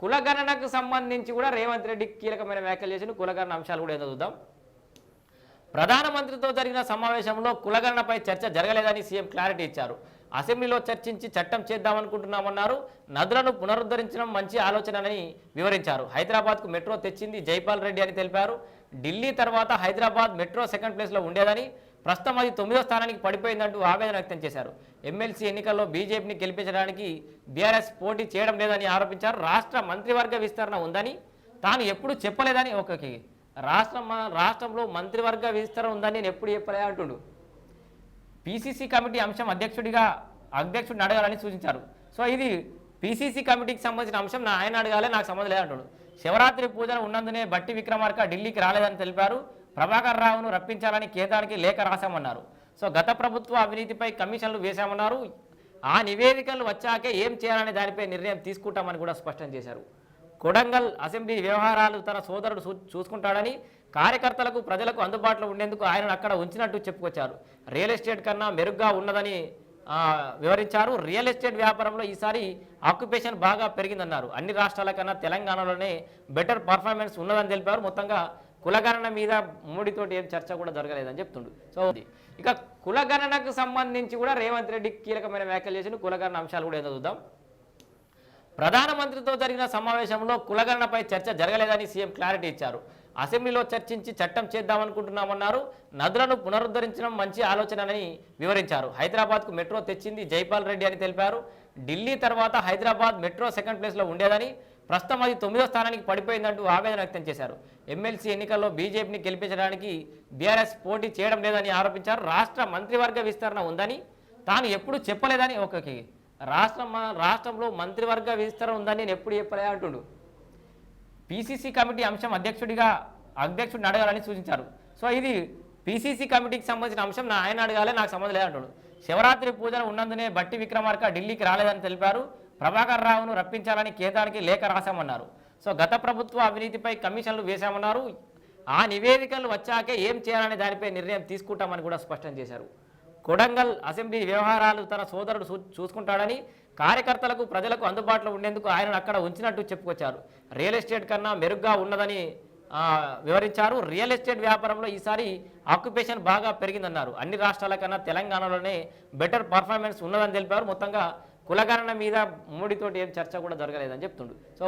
కులగణనకు సంబంధించి కూడా రేవంత్ రెడ్డి కీలకమైన వ్యాఖ్యలు చేసిన కులగణన అంశాలు కూడా ఏదో చూద్దాం. ప్రధానమంత్రితో జరిగిన సమావేశంలో కులగణనపై చర్చ జరగలేదని సీఎం క్లారిటీ ఇచ్చారు. అసెంబ్లీలో చర్చించి చట్టం చేద్దామనుకుంటున్నామన్నారు. నదులను పునరుద్ధరించడం మంచి ఆలోచనని వివరించారు. హైదరాబాద్కు మెట్రో తెచ్చింది జైపాల్ రెడ్డి అని తెలిపారు. ఢిల్లీ తర్వాత హైదరాబాద్ మెట్రో సెకండ్ ప్లేస్లో ఉండేదని ప్రస్తుతం అది తొమ్మిదో స్థానానికి పడిపోయిందంటూ ఆవేదన వ్యక్తం చేశారు. ఎమ్మెల్సీ ఎన్నికల్లో బీజేపీని గెలిపించడానికి బీఆర్ఎస్ పోటీ చేయడం లేదని ఆరోపించారు. రాష్ట్ర మంత్రివర్గ విస్తరణ ఉందని తాను ఎప్పుడు చెప్పలేదని ఒకకి రాష్ట్రం రాష్ట్రంలో మంత్రివర్గ విస్తరణ ఉందని నేను ఎప్పుడు చెప్పలే అంటుడు. పీసీసీ కమిటీ అంశం అధ్యక్షుడిగా అధ్యక్షుడిని అడగాలని సూచించారు. సో ఇది పీసీసీ కమిటీకి సంబంధించిన అంశం. నా ఆయన అడగాలి నాకు సంబంధం లేదంటాడు శివరాత్రి పూజలు ఉన్నందునే బట్టి విక్రమార్క ఢిల్లీకి రాలేదని తెలిపారు. ప్రభాకర్ రావును రప్పించాలని కేంద్రానికి లేఖ రాశామన్నారు. సో గత ప్రభుత్వ అవినీతిపై కమిషన్లు వేశామన్నారు. ఆ నివేదికలు వచ్చాకే ఏం చేయాలనే దానిపై నిర్ణయం తీసుకుంటామని కూడా స్పష్టం చేశారు. కొడంగల్ అసెంబ్లీ వ్యవహారాలు తన సోదరుడు చూ- చూసుకుంటాడని కార్యకర్తలకు ప్రజలకు అందుబాటులో ఉండేందుకు ఆయనను అక్కడ ఉంచినట్టు చెప్పుకొచ్చారు. రియల్ ఎస్టేట్ కన్నా మెరుగ్గా ఉన్నదని వివరించారు. రియల్ ఎస్టేట్ వ్యాపారంలో ఈసారి ఆక్యుపేషన్ బాగా పెరిగిందన్నారు. అన్ని రాష్ట్రాల కన్నా తెలంగాణలోనే బెటర్ పర్ఫార్మెన్స్ ఉన్నదని తెలిపారు. మొత్తంగా కులగణన మీద మోడీతోటి ఏం చర్చ కూడా జరగలేదని చెప్తుండు. సో ఇక కులగణనకు సంబంధించి కూడా రేవంత్ రెడ్డి కీలకమైన వ్యాఖ్యలు చేసిన కులగణన అంశాలు కూడా ఏదో చూద్దాం. ప్రధానమంత్రితో జరిగిన సమావేశంలో కులగణనపై చర్చ జరగలేదని సీఎం క్లారిటీ ఇచ్చారు. అసెంబ్లీలో చర్చించి చట్టం చేద్దామనుకుంటున్నామన్నారు. నదులను పునరుద్ధరించడం మంచి ఆలోచనని వివరించారు. హైదరాబాద్కు మెట్రో తెచ్చింది జైపాల్ రెడ్డి అని తెలిపారు. ఢిల్లీ తర్వాత హైదరాబాద్ మెట్రో సెకండ్ ప్లేస్లో ఉండేదని ప్రస్తుతం అది తొమ్మిదో స్థానానికి పడిపోయిందంటూ ఆవేదన వ్యక్తం చేశారు. ఎమ్మెల్సీ ఎన్నికల్లో బీజేపీని గెలిపించడానికి బీఆర్ఎస్ పోటీ చేయడం లేదని ఆరోపించారు. రాష్ట్ర మంత్రివర్గ విస్తరణ ఉందని తాను ఎప్పుడు చెప్పలేదని ఒక రాష్ట్రం రాష్ట్రంలో మంత్రివర్గ విస్తరణ ఉందని నేను ఎప్పుడు చెప్పలే అంటుడు. పీసీసీ కమిటీ అంశం అధ్యక్షుడిగా అధ్యక్షుడిని అడగాలని సూచించారు. సో ఇది పీసీసీ కమిటీకి సంబంధించిన అంశం నా ఆయన అడగాలి నాకు సంబంధం లేదంటాడు. శివరాత్రి పూజలు ఉన్నందునే బట్టి విక్రమార్క ఢిల్లీకి రాలేదని తెలిపారు. ప్రభాకర్ రావును రప్పించాలని కేంద్రానికి లేఖ రాశామన్నారు. సో గత ప్రభుత్వ అవినీతిపై కమిషన్లు వేశామన్నారు. ఆ నివేదికలు వచ్చాకే ఏం చేయాలనే దానిపై నిర్ణయం తీసుకుంటామని కూడా స్పష్టం చేశారు. కొడంగల్ అసెంబ్లీ వ్యవహారాలు తన సోదరుడు చూ- చూసుకుంటాడని కార్యకర్తలకు ప్రజలకు అందుబాటులో ఉండేందుకు ఆయనను అక్కడ ఉంచినట్టు చెప్పుకొచ్చారు. రియల్ ఎస్టేట్ కన్నా మెరుగ్గా ఉన్నదని వివరించారు. రియల్ ఎస్టేట్ వ్యాపారంలో ఈసారి ఆక్యుపేషన్ బాగా పెరిగిందన్నారు. అన్ని రాష్ట్రాల కన్నా తెలంగాణలోనే బెటర్ పర్ఫార్మెన్స్ ఉన్నదని తెలిపారు. మొత్తంగా కులగణన మీద మోడీతోటి ఏం చర్చ కూడా జరగలేదని చెప్తుండు. సో